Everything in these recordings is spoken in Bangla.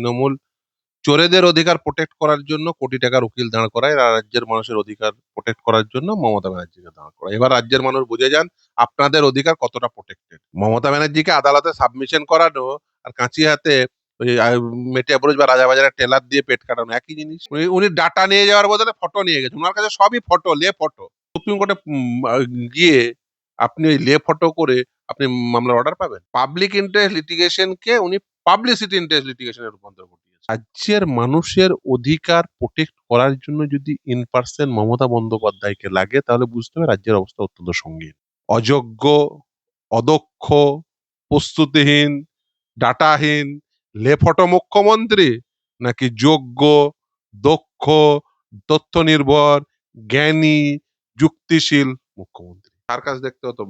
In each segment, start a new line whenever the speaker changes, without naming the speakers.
তৃণমূল চোরেদের অধিকার প্রোটেক্ট করার জন্য কোটি টাকার উকিল দাঁড় করায়। আর রাজ্যের মানুষের অধিকার প্রোটেক্ট করার জন্য মমতা ব্যানার্জিকে দাঁড় করায়। এবার রাজ্যের মানুষ বুঝে যান আপনাদের অধিকার কতটা প্রোটেক্টেড মমতা ব্যানার্জিকে আদালতে সাবমিশন করানো আর কাঁচি হাতে ওই মেটিয়াপুরুষ বা রাজাবাজারের টেলার দিয়ে পেট কাটানো একই জিনিস। উনি ডাটা নিয়ে যাওয়ার বদলে ফটো নিয়ে গেছেন। ওনার কাছে সবই ফটো লে ফটো সুপ্রিম কোর্টে গিয়ে আপনি ওই লে ফটো করে আপনি মামলার অর্ডার পাবেন। পাবলিক ইন্টারেস্ট লিটিগেশনকে উনি পাবলিসিটি ইন্টারেস্ট লিটিগেশনে রূপান্তর ঘটিয়েছে। রাজ্যের মানুষের অধিকার প্রোটেক্ট করার জন্য যদি ইন পার্সন মমতা বন্দ্যোপাধ্যায়কে লাগে তাহলে বুঝতে হবে রাজ্যের অবস্থা অত্যন্ত সঙ্গীন। অযোগ্য অদক্ষ প্রস্তুতিহীন ডাটাহীন লেফটো মুখ্যমন্ত্রী নাকি যোগ্য দক্ষ তথ্য নির্ভর জ্ঞানী যুক্তিশীল মুখ্যমন্ত্রী। তার কাছে দেখতে হতো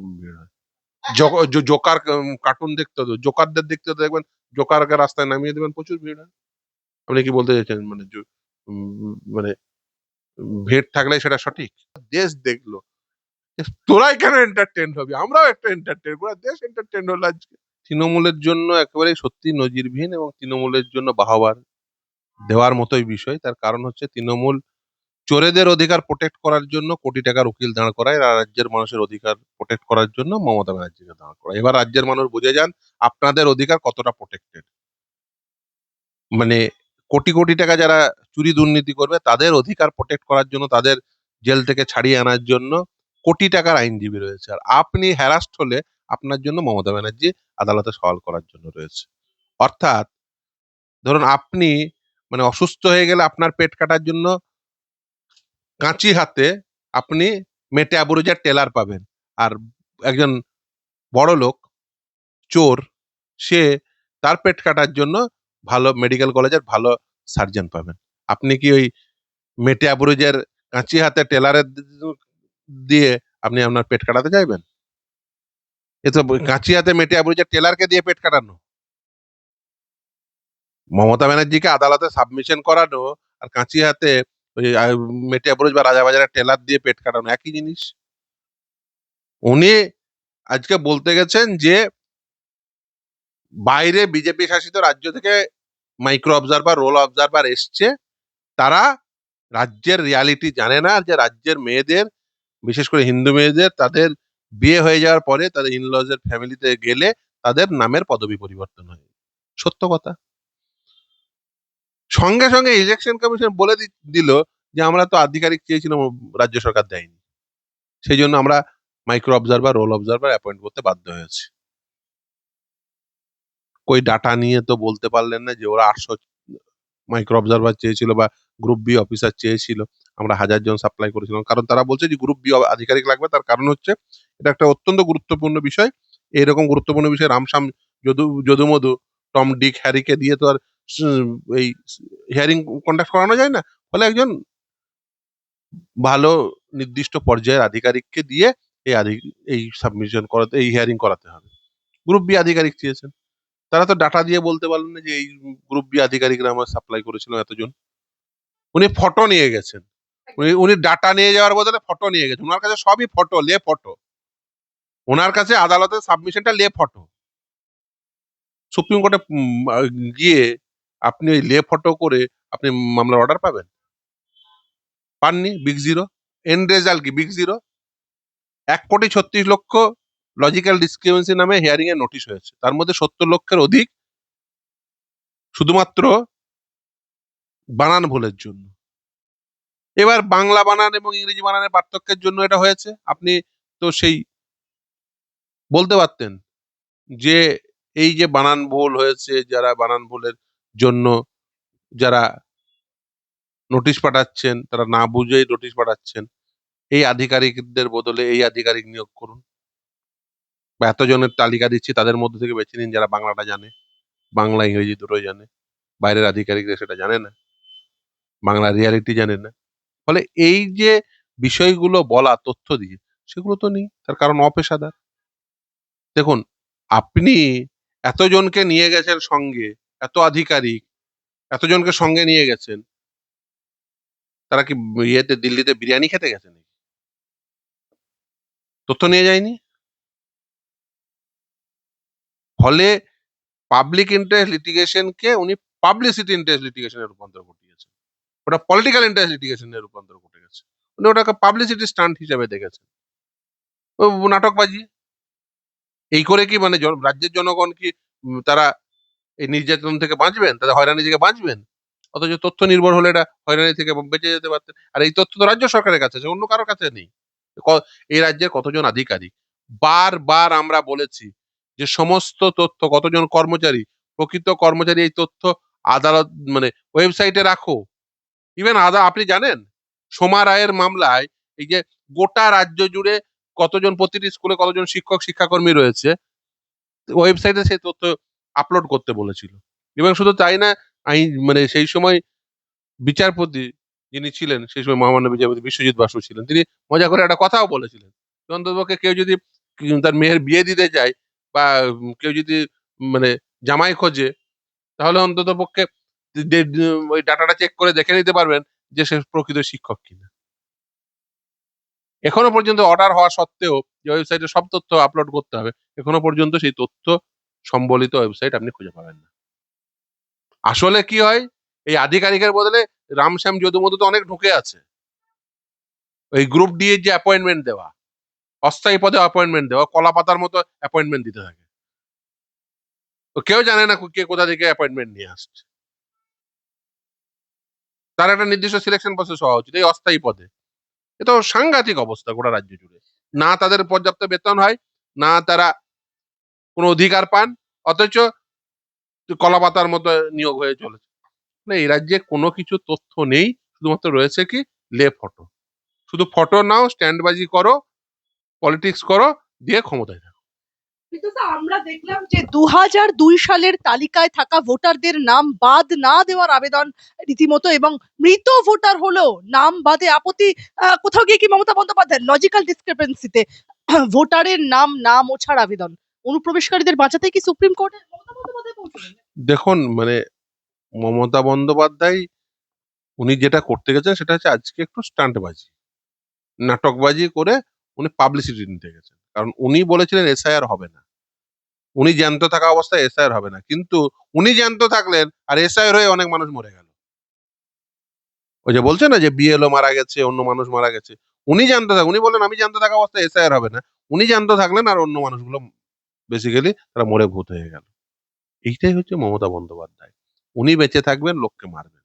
জোকার কার্টুন দেখতে হতো জোকারদের দেখতে হতো দেখবেন জোকারকে রাস্তায় নামিয়ে দেবেন প্রচুর ভিড় হয় আপনি কি বলতে চাইছেন মানে মানে ভিড় থাকলে সেটা সঠিক দেশ দেখল তোরাই কেন এন্টারটেন হবি আমরাও একটা এন্টারটেন পুরো দেশ এন্টারটেন হলো আজকে তৃণমূলের জন্য একেবারে সত্যি নজিরবিহীন এবং তৃণমূলের জন্য বাহবার দেওয়ার মতোই বিষয় তার কারণ হচ্ছে তৃণমূল চোরেদের অধিকার প্রোটেক্ট করার জন্য কোটি টাকার উকিল দাঁড় করায় রাজ্যের মানুষের অধিকার প্রোটেক্ট করার জন্য মমতা ব্যানার্জিকে দাঁড় করায় এবার রাজ্যের মানুষ বুঝে যান আপনাদের অধিকার কতটা প্রোটেক্টেড মানে কোটি কোটি টাকা যারা চুরি দুর্নীতি করবে, তাদের অধিকার প্রোটেক্ট করার জন্য, তাদের জেল থেকে ছাড়িয়ে আনার জন্য কোটি টাকার আইনজীবী রয়েছে। আর আপনি হ্যারাস্ট হলে আপনার জন্য মমতা ব্যানার্জি আদালতে সওয়াল করার জন্য রয়েছে। অর্থাৎ ধরুন আপনি মানে অসুস্থ হয়ে গেলে আপনার পেট কাটার জন্য কাঁচি হাতে আপনি মেটে আবুরুজার টেলার পাবেন। আর একজন বড় লোক চোর সে তার পেট কাটার জন্য ভালো মেডিকেল কলেজের ভালো সার্জন পাবেন। আপনি কি ওই মেটে আবুরুজের কাঁচি হাতে টেলারের দিয়ে আপনি আপনার পেট কাটাতে চাইবেন? এ তো কাঁচি হাতে মেটে আবুরুজের টেলারকে দিয়ে পেট কাটানো? মমতা ব্যানার্জিকে আদালতে সাবমিশন করানো আর কাঁচি হাতে ওই আহ, মেটিয়াপুরুষ বা রাজাবাজারের টেলার দিয়ে পেট কাটানো একই জিনিস? উনি আজকে বলতে গেছেন যে বাইরে বিজেপি শাসিত রাজ্য থেকে মাইক্রো অবজারভার রোল অবজারভার এসছে, তারা রাজ্যের রিয়ালিটি জানে না যে রাজ্যের মেয়েদের, বিশেষ করে হিন্দু মেয়েদের, তাদের বিয়ে হয়ে যাওয়ার পরে তাদের ইনলজের ফ্যামিলিতে গেলে তাদের নামের পদবি পরিবর্তন হয়। সত্য কথা। সঙ্গে সঙ্গে ইলেকশন কমিশন বলে দিল যে আমরা তো আধিকারিক চেয়েছিলাম, রাজ্য সরকার দেয়নি। সেই জন্য আমরা micro observer roll observer appoint করতে বাধ্য হয়েছে। কই ডাটা নিয়ে তো বলতে পারলেন না যে ওরা আটশো মাইক্রো অবজারভার চেয়েছিল বা গ্রুপ বি অফিসার চেয়েছিল। আমরা হাজার জন সাপ্লাই করেছিলাম। কারণ তারা বলছে যে গ্রুপ বি আধিকারিক লাগবে। তার কারণ হচ্ছে এটা একটা অত্যন্ত গুরুত্বপূর্ণ বিষয়। এইরকম গুরুত্বপূর্ণ বিষয় রামসাম যদু যদুমধু, টম, ডিক, হ্যারিকে দিয়ে তো আর এই হিয়ারিং কন্ডাক্ট করানো যায় না। ফলে একজন ভালো নির্দিষ্ট পর্যায়ের আধিকারিককে দিয়ে এই এই সাবমিশন করাতে এই হিয়ারিং করাতে হবে। গ্রুপ বি আধিকারিক চেয়েছেন। তারা তো ডাটা দিয়ে বলতে পারলেন না যে এই গ্রুপ বি আধিকারিকরা আমার সাপ্লাই করেছিল এতজন। উনি ফটো নিয়ে গেছেন। উনি উনি ডাটা নিয়ে যাওয়ার বদলে ফটো নিয়ে গেছেন। ওনার কাছে সবই ফটো লে ফটো ওনার কাছে আদালতের সাবমিশনটা লে ফটো সুপ্রিম কোর্টে গিয়ে আপনি ওই লে ফটো করে আপনি মামলার অর্ডার পাবেন। পাননি বিগ জিরো এন্ড রেজাল্ট কি? বিগ জিরো এক কোটি ছত্রিশ লক্ষ লজিক্যাল ডিসক্রিমেন্সি নামে হিয়ারিং এর নোটিশ হয়েছে। তার মধ্যে সত্তর লক্ষের অধিক শুধুমাত্র বানান ভুলের জন্য। এবার বাংলা বানান এবং ইংরেজি বানানের পার্থক্যের জন্য এটা হয়েছে। আপনি তো সেই বলতে পারতেন যে এই যে বানান ভুল হয়েছে, যারা বানান ভুলের জন্য যারা নোটিশ পাঠাচ্ছেন, তারা না বুঝেই নোটিশ পাঠাচ্ছেন, এই আধিকারিকদের বদলে এই আধিকারিক নিয়োগ করুন। বা এতজনের তালিকা দিচ্ছি, তাদের মধ্যে থেকে বেছে নিন যারা বাংলাটা জানে। বাংলা, ইংরেজি দুটোই জানে। বাইরের আধিকারিকরা সেটা জানে না। বাংলা রিয়ালিটি জানে না। ফলে এই যে বিষয়গুলো বলা, তথ্য দিয়ে, সেগুলো তো নেই। তার কারণ অপেশাদার। দেখুন, আপনি এতজনকে নিয়ে গেছেন সঙ্গে, এত আধিকারিক, এতজনকে সঙ্গে নিয়ে গেছেন। তারা কি ইয়েতে, দিল্লিতে বিরিয়ানি খেতে গেছে নাকি? তথ্য নিয়ে যায়নি? ফলে পাবলিক ইন্টারেস্ট লিটিগেশনকে উনি পাবলিসিটি ইন্টারেস্ট লিটিগেশনে রূপান্তর ঘটিয়েছেন ওটা পলিটিক্যাল ইন্টারেস্ট লিটিগেশনে রূপান্তর ঘটে গেছে। উনি ওটাকে পাবলিসিটি স্টান্ট হিসেবে দেখেছেন। নাটকবাজি। এই করে কি মানে রাজ্যের জনগণ কি তারা এই নির্যাতন থেকে বাঁচবেন? তাদের হয়রানি থেকে বাঁচবেন? অথচ তথ্য নির্ভর হলে এটা হয়রানি থেকে বেঁচে যেতে পারতেন। আর এই তথ্য তো রাজ্য সরকারের কাছে অন্য কারোর কাছে নেই। এই রাজ্যের কতজন আধিকারিক? বারবার আমরা বলেছি যে সমস্ত তথ্য, কতজন কর্মচারী, প্রকৃত কর্মচারী এই তথ্য আদালত মানে ওয়েবসাইটে রাখো। ইভেন আদা আপনি জানেন, সোমা রায়ের মামলায় এই যে গোটা রাজ্য জুড়ে কতজন, প্রতিটি স্কুলে কতজন শিক্ষক, শিক্ষাকর্মী রয়েছে, ওয়েবসাইটে সেই তথ্য আপলোড করতে বলেছিল। এবং শুধু তাই না, আইন মানে সেই সময় বিচারপতি যিনি ছিলেন, সেই সময় মহামান্য বিচারপতি বিশ্বজিৎ বাসু ছিলেন, তিনি মজা করে একটা কথাও বলেছিলেন। অন্ততপক্ষে কেউ যদি তার মেয়ের বিয়ে দিতে যায় বা কেউ যদি মানে জামাই খোঁজে, তাহলে অন্তত পক্ষে ওই ডাটাটা চেক করে দেখে নিতে পারবেন যে সে প্রকৃত শিক্ষক কিনা। এখনও পর্যন্ত অর্ডার হওয়া সত্ত্বেও যে ওয়েবসাইটে সব তথ্য আপলোড করতে হবে, এখনও পর্যন্ত সেই তথ্য সম্বলিত ওয়েবসাইট আপনি খুঁজে পাবেন না। আসলে কি হয়? এই আধিকারিকের বদলে রামশ্যাম যদুমধু তো অনেক ঢুকে আছে। ওই গ্রুপ ডি এর যে অ্যাপয়েন্টমেন্ট দেওয়া অস্থায়ী পদে অ্যাপয়েন্টমেন্ট দেওয়া কলা পাতার মতো অ্যাপয়েন্টমেন্ট দিতে থাকে। তো কেউ জানে না কে কোথা থেকে অ্যাপয়েন্টমেন্ট নিয়ে আসছে। তার একটা নির্দিষ্ট সিলেকশন প্রসেস হওয়া উচিত, এই অস্থায়ী পদে। এ তো সাংঘাতিক অবস্থা গোটা রাজ্য জুড়ে। না তাদের পর্যাপ্ত বেতন হয়, না তারা কোনো অধিকার পান, অথচ কলাপাতার মতো নিয়োগ হয়ে চলেছে। মানে এই রাজ্যে কোনো কিছু তথ্য নেই, শুধুমাত্র রয়েছে কি, লে ফটো। শুধু ফটো নাও স্ট্যান্ডবাজি করো পলিটিক্স করো দিয়ে ক্ষমতায় থাকো।
কিন্তু আমরা দেখলাম যে দু দুই সালের তালিকায় থাকা ভোটারদের নাম বাদ না দেওয়ার আবেদন রীতিমতো এবং মৃত ভোটার হলেও নাম বাদে আপত্তি কোথাও গিয়ে কি মমতা বন্দ্যোপাধ্যায় লজিক্যাল ডিসক্রিপেন্সিতে ভোটারের নাম না মোছার আবেদন? অনুপ্রবেশকারীদের বাঁচাতে কি সুপ্রিম কোর্টে
দেখুন মানে মমতা বন্দ্যোপাধ্যায় উনি যেটা করতে গেছেন সেটা হচ্ছে আজকে একটু স্টান্টবাজি নাটকবাজি করে উনি পাবলিসিটি নিতে গেছেন। কারণ উনি বলেছিলেন এসআইআর হবে না। উনি জ্যান্ত থাকা অবস্থায় এসআইআর হবে না। কিন্তু উনি জ্যান্ত থাকলেন আর এসআইআর হয়ে অনেক মানুষ মরে গেল। ওই যে বলছে না যে বিএলও মারা গেছে, অন্য মানুষ মারা গেছে। উনি জানতে থাক, উনি বললেন, আমি জানতে থাকা অবস্থায় এসআইআর হবে না। উনি জানতে থাকলেন আর অন্য মানুষগুলো বেসিক্যালি তারা মরে ভূত হয়ে গেল। এইটাই হচ্ছে মমতা বন্দ্যোপাধ্যায়। উনি বেঁচে থাকবেন, লোককে মারবেন।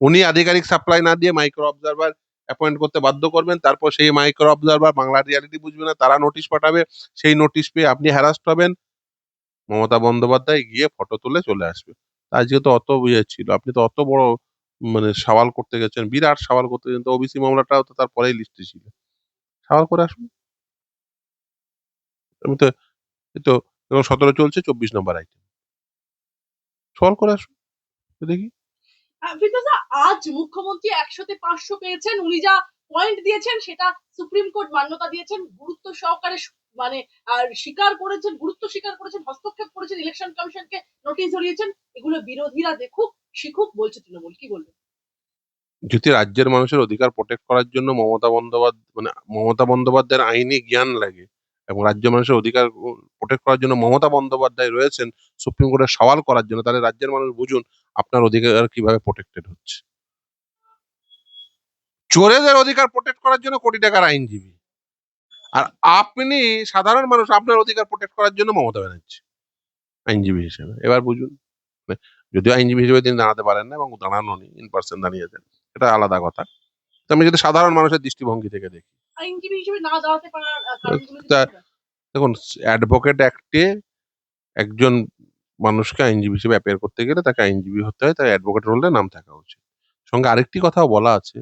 উনি আধিকারিক সাপ্লাই না দিয়ে মাইক্রো অবজারভার অ্যাপয়েন্ট করতে বাধ্য করবেন, তারপর সেই মাইক্রো অবজারভার বাংলার রিয়ালিটি বুঝবে না, তারা নোটিশ পাঠাবে, সেই নোটিশ পেয়ে আপনি হ্যারাস্ট হবেন। মমতা বন্দ্যোপাধ্যায় গিয়ে ফটো তুলে চলে আসবে। আজকে তো অত ইয়ে ছিল, আপনি তো অত বড় মানে সওয়াল করতে গেছেন, বিরাট সওয়াল করতে গেছেন, তো ওবিসি মামলাটাও তো তারপরেই লিস্টে ছিল। সওয়াল করে আসুন। আমি তো তো সতেরো চলছে, চব্বিশ নম্বর আইটেম সওয়াল করে আসুন, দেখি।
স্যার আজ মুখ্যমন্ত্রী একশোতে পাঁচশো পেয়েছেন। উনি যা পয়েন্ট দিয়েছেন, সেটা সুপ্রিম কোর্ট মান্যতা দিয়েছেন, গুরুত্ব সহকারে মানে আর স্বীকার করেছেন, গুরুত্ব স্বীকার করেছেন, হস্তক্ষেপ করেছেন ইলেকশন কমিশনকে নোটিশ ধরিয়েছেন। এগুলো বিরোধীরা দেখুক, শিখুক, বলছে তৃণমূল। কি বলবেন?
যদি রাজ্যের মানুষের অধিকার প্রোটেক্ট করার জন্য মমতা বন্দ্যোপাধ্যায় মানে মমতা বন্দ্যোপাধ্যায়ের আইনি জ্ঞান লাগে এবং রাজ্য মানুষের অধিকার প্রোটেক্ট করার জন্য মমতা বন্দ্যোপাধ্যায় রয়েছেন, সুপ্রিম কোর্টে সওয়াল করার জন্য, তাহলে রাজ্যের মানুষ বুঝুন আপনার অধিকার কীভাবে প্রোটেক্টেড হচ্ছে? চোরেদের অধিকার প্রোটেক্ট করার জন্য কোটি টাকার আইনজীবী। আর আপনি সাধারণ মানুষ আপনার অধিকার প্রোটেক্ট করার জন্য মমতা ব্যানার্জি আইনজীবী হিসেবে। এবার বুঝুন যদিও আইনজীবী হিসেবে তিনি দাঁড়াতে পারেন না এবং দাঁড়ানো ইন পার্সন দাঁড়িয়েছেন এটা আলাদা কথা। তো আমি যদি সাধারণ মানুষের দৃষ্টিভঙ্গি থেকে দেখি। দেখুন অ্যাডভোকেট অ্যাক্টে একজন মানুষকে আইনজীবী হিসেবে অ্যাপেয়ার করতে গেলে তাকে আইনজীবী হতে হয়, তার অ্যাডভোকেট রোলে নাম থাকা উচিত। সঙ্গে আরেকটি কথাও বলা আছে,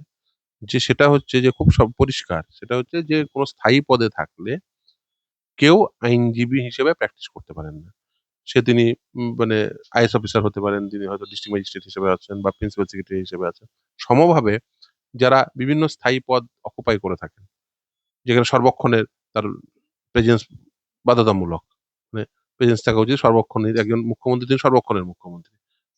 যে সেটা হচ্ছে যে খুব সব পরিষ্কার, সেটা হচ্ছে যে কোনো স্থায়ী পদে থাকলে কেউ আইনজীবী হিসেবে প্র্যাকটিস করতে পারেন না। সে তিনি মানে আইএস অফিসার হতে পারেন, তিনি হয়তো ডিস্ট্রিক্ট ম্যাজিস্ট্রেট হিসেবে আছেন বা প্রিন্সিপাল সেক্রেটারি হিসেবে আছেন। সমভাবে যারা বিভিন্ন স্থায়ী পদ অকুপাই করে থাকেন, যেখানে সর্বক্ষণের তার প্রেজেন্স বাধ্যতামূলক মানে প্রেজেন্স থাকা উচিত সর্বক্ষণের একজন মুখ্যমন্ত্রী তিনি সর্বক্ষণের মুখ্যমন্ত্রী।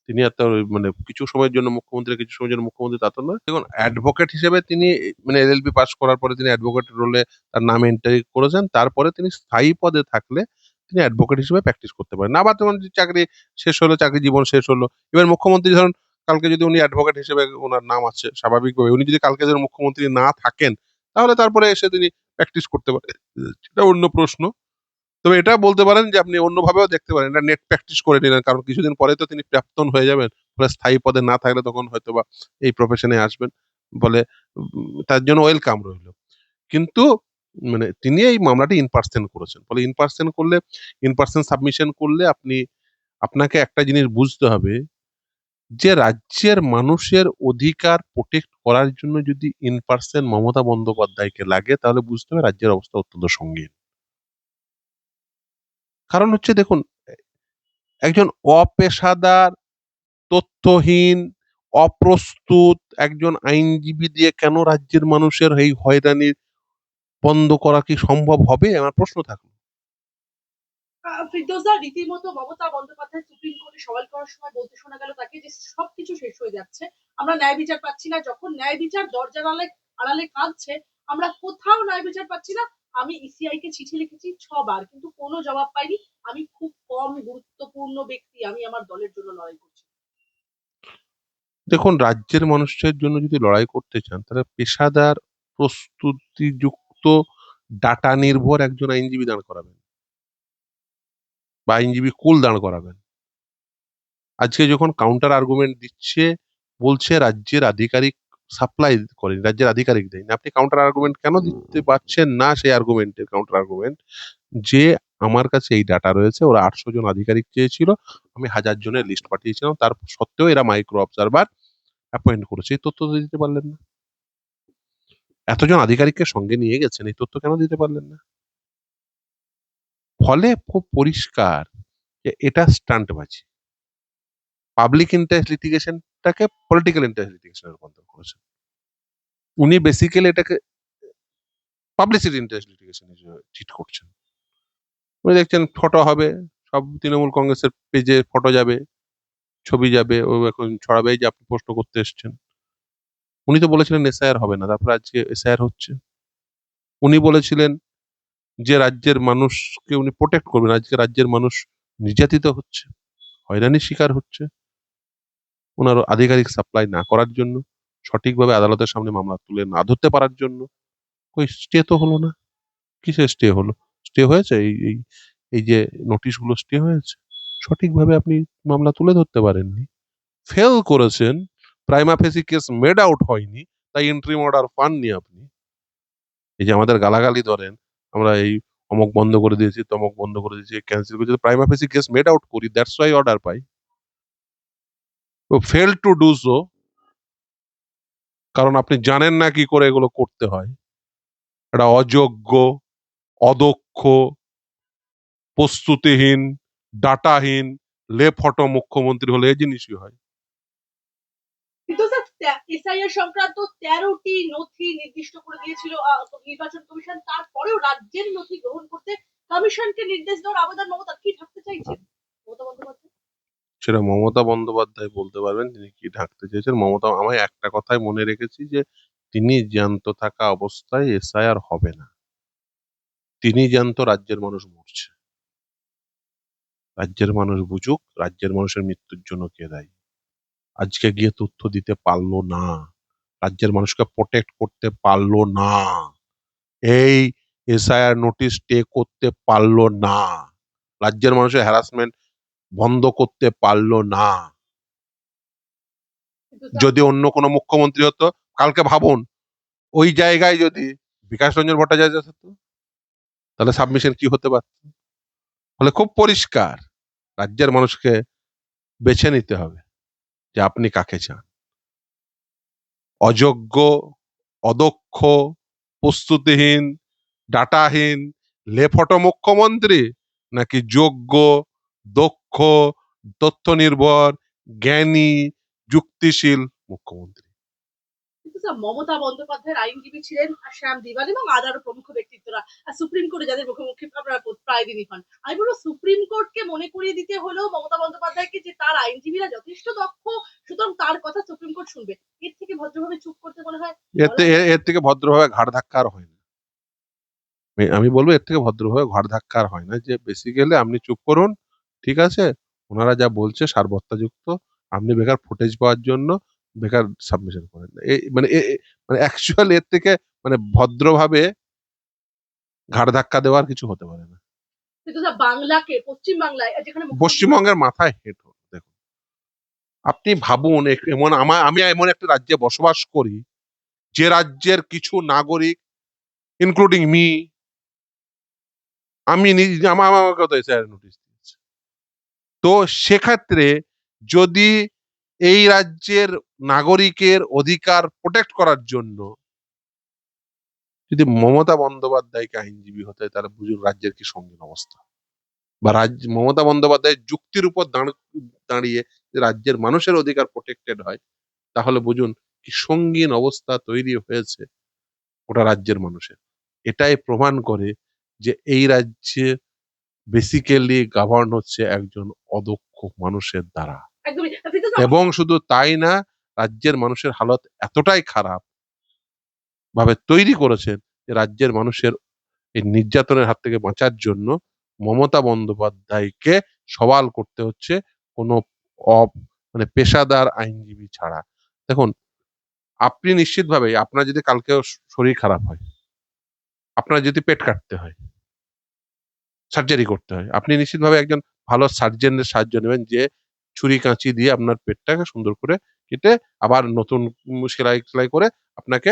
তিনি আর মানে কিছু সময়ের জন্য মুখ্যমন্ত্রী, কিছু সময়ের জন্য মুখ্যমন্ত্রী তা তো নয়। দেখুন অ্যাডভোকেট হিসেবে তিনি মানে এল এলএলবি পাস করার পরে তিনি অ্যাডভোকেট রোলে তার নাম এন্ট্রি করেছেন, তারপরে তিনি স্থায়ী পদে থাকলে তিনি অ্যাডভোকেট হিসেবে প্র্যাকটিস করতে পারেন। আবার তখন যে চাকরি শেষ হলো, চাকরি জীবন শেষ হলো এবার মুখ্যমন্ত্রী ধরুন কালকে যদি উনি অ্যাডভোকেট হিসেবে ওনার নাম আছে, স্বাভাবিকভাবে উনি যদি কালকে ধরুন মুখ্যমন্ত্রী না থাকেন, তাহলে তারপরে এসে তিনি প্র্যাকটিস করতে পারেন। সেটা অন্য প্রশ্ন। তবে এটা বলতে পারেন যে আপনি অন্যভাবেও দেখতে পারেন। এটা নেট প্র্যাকটিস করে নিলেন, কারণ কিছুদিন পরে তো তিনি প্রাক্তন হয়ে যাবেন। ফলে স্থায়ী পদে না থাকলে তখন হয়তো বা এই প্রফেশনে আসবেন। বলে তার জন্য ওয়েলকাম রইল। কিন্তু মানে তিনি এই মামলাটি ইন পার্সেন্ট করেছেন। ফলে ইন পার্সেন্ট করলে ইন পার্সেন্ট সাবমিশন করলে আপনি, আপনাকে একটা জিনিস বুঝতে হবে যে রাজ্যের মানুষের অধিকার প্রোটেক্ট করার জন্য যদি ইন পার্সেন্ট মমতা বন্দ্যোপাধ্যায়কে লাগে, তাহলে বুঝতে হবে রাজ্যের অবস্থা অত্যন্ত সঙ্গীন। কারণ হচ্ছে দেখুন, একজন অপেশাদার, তথ্যহীন, অপ্রস্তুত একজন আইনজীবী দিয়ে কেন রাজ্যের মানুষের এই হয়রানি বন্ধ করা কি সম্ভব হবে? আমার প্রশ্ন থাকল।
রীতিমতো মমতা বন্দ্যোপাধ্যায় সুপ্রিম কোর্টে সওয়াল করার সময় বলতে শোনা গেল তাকে যে সবকিছু শেষ হয়ে যাচ্ছে। আমরা ন্যায় বিচার পাচ্ছি না, যখন ন্যায় বিচার দরজার আড়ালে আড়ালে কাঁদছে, আমরা কোথাও ন্যায় বিচার পাচ্ছি না। আমি ইসিআই কে চিঠি লিখেছি ছবার, কিন্তু কোনো জবাব পাইনি। আমি খুব কম গুরুত্বপূর্ণ ব্যক্তি, আমি আমার দলের জন্য লড়াই করছি।
দেখুন, রাজ্যের মানুষের জন্য যদি লড়াই করতে চান, তাহলে পেশাদার, প্রস্তুতিযুক্ত ডাটা নির্ভর একজন আইনজীবী দাঁড় করাবেন। বা আইনজীবী কুল দাঁড় করাবেন। আজকে যখন কাউন্টার আর্গুমেন্ট দিচ্ছে, বলছে রাজ্যের আধিকারিক সাপ্লাই করেন রাজ্যের আধিকারিক দেন আপনি কাউন্টার আর্গুমেন্ট কেন দিতে পারছেন না সেই আর্গুমেন্টের কাউন্টার আর্গুমেন্ট যে আমার কাছে এই ডাটা রয়েছে ওরা আটশো জন আধিকারিক চেয়েছিল আমি হাজার জনের লিস্ট পাঠিয়েছিলাম তার সত্ত্বেও এরা মাইক্রো অবজারভার অ্যাপয়েন্ট করেছে। এই তথ্য দিতে পারলেন না। এতজন আধিকারিককে সঙ্গে নিয়ে গেছেন এই তথ্য কেন দিতে পারলেন না? ফলে খুব পরিষ্কার যে এটা স্টান্টবাজি পাবলিক ইন্টারেস্ট লিটিগেশনটাকে পলিটিক্যাল ইন্টারেস্ট রূপান্তর করেছেন। উনি বেসিক্যালি এটাকে পাবলিসিটি ইন্টারেস্ট ট্রিট করছেন। উনি দেখছেন ফটো হবে, সব তৃণমূল কংগ্রেসের পেজে ফটো যাবে, ছবি যাবে, ও এখন ছড়াবে যে আপনি প্রশ্ন করতে এসছেন। উনি তো বলেছিলেন এসআইআর হবে না, তারপর আজকে এসআইআর হচ্ছে। উনি বলেছিলেন যে রাজ্যের মানুষকে উনি প্রোটেক্ট করবেন, আজকে রাজ্যের মানুষ নির্যাতিত হচ্ছে, হয়রানির শিকার হচ্ছে। ওনার আধিকারিক সাপ্লাই না করার জন্য, সঠিকভাবে আদালতের সামনে মামলা তুলে না ধরতে পারার জন্য ওই স্টে তো হলো না। কিসের স্টে হলো? স্টে হয়েছে? এই এই এই যে নোটিশগুলো স্টে হয়েছে? সঠিকভাবে আপনি মামলা তুলে ধরতে পারেননি। ফেল করেছেন prima facie case made out হয়নি, তাই এন্ট্রি অর্ডার পাননি আপনি। এই যে আমাদের গালাগালি ধরেন, আমরা এই অমক বন্ধ করে দিয়েছি, তমক বন্ধ করে দিয়েছি ক্যান্সেল করেছি prima facie case made out করি দ্যাটস ওয়াই অর্ডার পাই। ফেল টু ডু সো কারণ আপনি জানেন না কি করে এগুলো করতে হয়। এটা অযোগ্য, অদক্ষ, প্রস্তুতিহীন, ডাটাহীন লেফটো মুখ্যমন্ত্রী হলে এই জিনিসই হয়।
এসআইআর সংক্রান্ত তেরোটি নথি নির্দিষ্ট করে দিয়েছিল নির্বাচন কমিশন। তারপরেও রাজ্যের নথি গ্রহণ করতে কমিশনকে নির্দেশ দেওয়ার আবেদন মমতা কি থাকতে চাইছেন? মমতা বন্দ্যোপাধ্যায়?
সেটা মমতা বন্দ্যোপাধ্যায় বলতে পারবেন, তিনি কি ঢাকতে চেয়েছেন? মমতা, আমি একটা কথাই মনে রেখেছি যে, তিনি জ্যান্ত থাকা অবস্থায় এসআইআর হবে না। তিনি জ্যান্ত, রাজ্যের মানুষ মরছে। রাজ্যের মানুষ বুঝুক, রাজ্যের মানুষের মৃত্যুর জন্য কে দায়ী? আজকে গিয়ে তথ্য দিতে পারল না। রাজ্যের মানুষকে প্রোটেক্ট করতে পারল না। এই এসআইআর নোটিশ টে করতে পারল না। রাজ্যের মানুষের হ্যারাসমেন্ট বন্ধ করতে পারল না। যদি অন্য কোনো মুখ্যমন্ত্রী হতো কালকে ভাবুন ওই জায়গায় যদি বিকাশ রঞ্জন ভট্টাচার্য থাকতো তাহলে সাবমিশন কি হতে পারত? ফলে খুব পরিষ্কার রাজ্যের মানুষকে বেছে নিতে হবে যে আপনি কাকে চান। অযোগ্য অদক্ষ প্রস্তুতিহীন ডাটাহীন লেফটো মুখ্যমন্ত্রী নাকি যোগ্য দক্ষ তথ্য নির্ভর জ্ঞানী যুক্তিশীল মুখ্যমন্ত্রী।
মমতা বন্দ্যোপাধ্যায়ের আইনজীবী ছিলেন শ্যাম দিবাল এবং আদারও প্রমুখ ব্যক্তিত্বরা। আর সুপ্রিম কোর্টে যাদের মুখোমুখি আপনারা প্রায় দিনই হন। আমি বলব সুপ্রিম কোর্টকে মনে করিয়ে দিতে হলেও মমতা বন্দ্যোপাধ্যায়কে যে তার আইনজীবীরা যথেষ্ট দক্ষ সুতরাং তার কথা সুপ্রিম কোর্ট শুনবে। এর থেকে ভদ্রভাবে চুপ করতে মনে হয়?
এর থেকে ভদ্রভাবে ঘাড় ধাক্কা আর হয় না। আমি- বলব এর থেকে ভদ্রভাবে ঘর ধাক্কা আর হয় না যে বেসিক্যালি আপনি চুপ করুন ঠিক আছে? ওনারা যা বলছে সারবত্তাযুক্ত আপনি বেকার ফুটেজ পাওয়ার জন্য বেকার সাবমিশন করেন। মানে মানে অ্যাকচুয়াল এর থেকে মানে ভদ্রভাবে ঘাড় ধাক্কা দেওয়ার কিছু হতে পারে না।
বাংলাকে পশ্চিম বাংলায় যেখানে
পশ্চিমবঙ্গের মাথায় হেট দেখুন। আপনি ভাবুন এমন আমার আমি এমন একটা রাজ্যে বসবাস করি যে রাজ্যের কিছু নাগরিক ইনক্লুডিং মি আমি নিজে আমার আমার কথা স্যার দিয়েছে তো সেক্ষেত্রে যদি এই রাজ্যের নাগরিকের অধিকার প্রোটেক্ট করার জন্য যদি মমতা বন্দ্যোপাধ্যায়কে আইনজীবী হতে হয়, তাহলে বুঝুন রাজ্যের কি সঙ্গীন অবস্থা। বা রাজ্য, মমতা বন্দ্যোপাধ্যায় যুক্তির উপর দাঁড়- দাঁড়িয়ে রাজ্যের মানুষের অধিকার প্রোটেক্টেড হয়, তাহলে বুঝুন কি সঙ্গীন অবস্থা তৈরি হয়েছে ওটা রাজ্যের মানুষের। এটাই প্রমাণ করে যে এই রাজ্যে বেসিক্যালি গভর্ন হচ্ছে একজন অদক্ষ মানুষের দ্বারা। এবং শুধু তাই না রাজ্যের মানুষের হালত এতটাই খারাপ ভাবে তৈরি করেছেন যে রাজ্যের মানুষের এই নির্যাতনের হাত থেকে বাঁচার জন্য মমতা বন্দ্যোপাধ্যায়কে সওয়াল করতে হচ্ছে কোনো মানে পেশাদার আইনজীবী ছাড়া। দেখুন আপনি নিশ্চিতভাবে আপনার যদি কালকেও শরীর খারাপ হয় আপনার যদি পেট কাটতে হয় সার্জারি করতে হয়। আপনি নিশ্চিতভাবে একজন ভালো সার্জেনের সাহায্য নেবেন যে ছুরি কাঁচি দিয়ে আপনার পেটটাকে সুন্দর করে কেটে আবার নতুন সেলাই সেলাই করে আপনাকে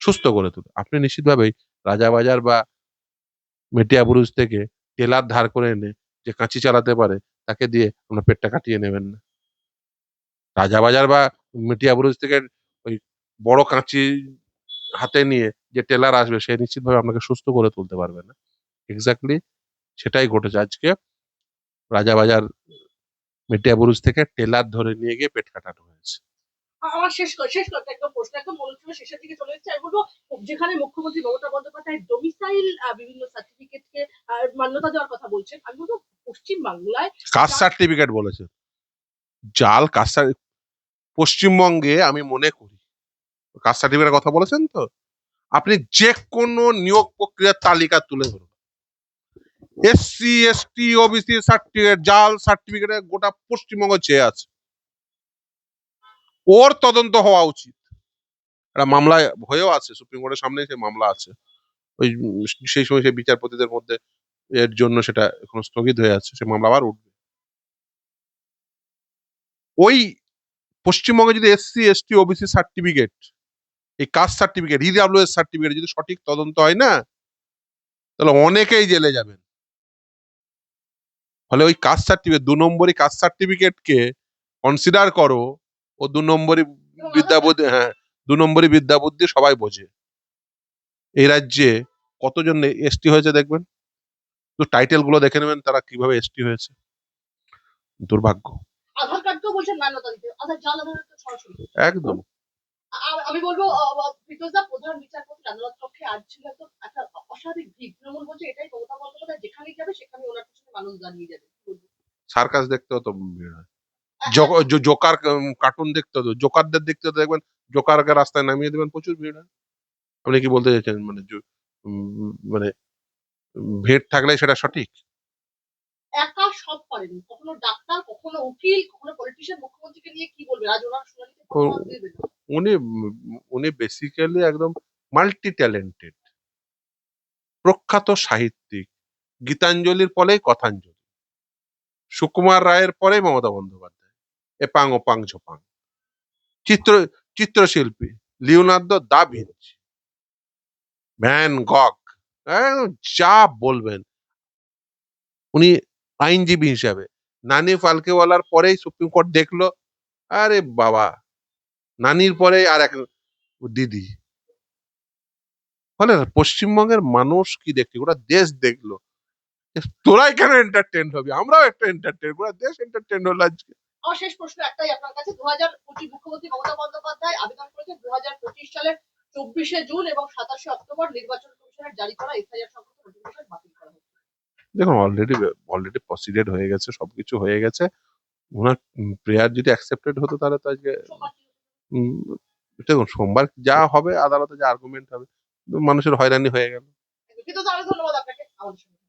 সুস্থ করে তুলবে আপনি নিশ্চিতভাবেই রাজাবাজার বা মেটিয়াবুরুজ থেকে টেলার ধার করে এনে যে কাঁচি চালাতে পারে, তাকে দিয়ে আপনার পেটটা কাটিয়ে নেবেন না। রাজাবাজার বা মেটিয়াবুরুজ থেকে ওই বড় কাঁচি হাতে নিয়ে যে টেলার আসবে, সে নিশ্চিতভাবে আপনাকে সুস্থ করে তুলতে পারবে না। এক্স্যাক্টলি সেটাই ঘটেছে। আজকে রাজাবাজার মেটিয়াবুরুজ থেকে টেলার ধরে নিয়ে গিয়ে পেট কাটানো হয়েছে।
আমার শেষ শেষ করতে একদম প্রশ্ন একদম অনুষ্ঠানের শেষের দিকে চলে যাচ্ছে। আমি বলব যেখানে মুখ্যমন্ত্রী মমতা বন্দ্যোপাধ্যায় ডোমিসাইল বিভিন্ন সার্টিফিকেটকে মান্যতা দেওয়ার কথা বলছেন আমি বলব পশ্চিম বাংলায়
কাস্ট সার্টিফিকেট বলেছে। জাল কাস্ট পশ্চিমবঙ্গে আমি মনে করি। কাস্ট সার্টিফিকেটের কথা বলেছেন তো? আপনি যে কোনো নিয়োগ প্রক্রিয়ার তালিকা তুলে ধরুন। এসসি এসটি ওবিসি সার্টিফিকেট জাল সার্টিফিকেটে গোটা পশ্চিমবঙ্গ চেয়ে আছে। ওর তদন্ত হওয়া উচিত। একটা মামলায় হয়েও আছে, সুপ্রিম কোর্টের সামনে সে মামলা আছে। ওই সেই সময় সেই বিচারপতিদের মধ্যে এর জন্য সেটা এখন স্থগিত হয়ে আছে, সে মামলা আবার উঠবে। ওই পশ্চিমবঙ্গে যদি এসসি এসটি ওবিসি সার্টিফিকেট এই কাস্ট সার্টিফিকেট ইডাব্লিউএস সার্টিফিকেট যদি সঠিক তদন্ত হয় না, তাহলে অনেকেই জেলে যাবেন। ফলে ওই কাস্ট সার্টিফিকেট দু নম্বরই কাস্ট সার্টিফিকেটকে কনসিডার করো ও দু নম্বরই বিদ্যা বুদ্ধি হ্যাঁ দু নম্বরই বিদ্যা বুদ্ধি সবাই বোঝে। এই রাজ্যে কতজন এসটি হয়েছে দেখবেন? তো টাইটেলগুলো দেখে নেবেন তারা কীভাবে এসটি হয়েছে। দুর্ভাগ্য।
সরাসরি।
একদম।
আমি বলব বিকজ দা প্রধান বিচারপতি আদালত পক্ষে আজ ছিল একদম একটা অস্বাভাবিক ভিড় তৃণমূল বলছে এটাই মমতা বন্দ্যোপাধ্যায় যেখানেই যাবে সেখানে ওনার পিছনে মানুষ দাঁড়িয়ে যাবে।
সার্কাস দেখতেও তো ভিড় হয়। জো- জোকার কার্টুন দেখতে হতো জোকারদের দেখতে হতো দেখবেন জোকারকে রাস্তায় নামিয়ে দেবেন প্রচুর ভিড় হয়। আপনি কি বলতে চাইছেন? মানে মানে ভিড় থাকলে সেটা সঠিক?
একা সব পারেন কখনো ডাক্তার কখনো উকিল কখনো পলিটিশিয়ান মুখ্যমন্ত্রীকে নিয়ে কি বলবে? আজ ওনার শুনানিতে।
উনি উনি বেসিক্যালি একদম মাল্টি ট্যালেন্টেড প্রখ্যাত সাহিত্যিক গীতাঞ্জলির পরেই কথাঞ্জলি সুকুমার রায়ের পরেই মমতা বন্দ্যোপাধ্যায় এপাং ওপাং ঝোপাং। চিত্র চিত্রশিল্পী Leonardo da Vinci Van Gogh একদম যা বলবেন। উনি আইনজীবী হিসাবে। নানি ফালকেওয়ালার পরেই সুপ্রিম কোর্ট দেখল, আরে বাবা, নানির পরে আর এক দিদি। ফলে পশ্চিমবঙ্গের মানুষ কি দেখলি গোটা দেশ দেখল। তোরাই কেন এন্টারটেন হবি? আমরাও একটা এন্টারটেন গোটা দেশ এন্টারটেন হলো আজকে।
আমার শেষ প্রশ্ন একটাই আপনার কাছে। দু হাজার পঁচিশ মুখ্যমন্ত্রী মমতা বন্দ্যোপাধ্যায় আবেদন করেছেন দু হাজার পঁচিশ সালের চব্বিশে জুন এবং সাতাশে অক্টোবর নির্বাচন কমিশনের জারি করা এফআইআর সংক্রান্ত নোটিফিকেশন বাতিল করা হোক
দেখুন অলরেডি অলরেডি প্রসিডেড হয়ে গেছে, সবকিছু হয়ে গেছে। ওনার প্রেয়ার যদি অ্যাকসেপ্টেড হতো তাহলে তো আজকে দেখুন, সোমবার যা হবে, আদালতে যা আর্গুমেন্ট হবে,
মানুষের হয়রানি হয়ে গেল।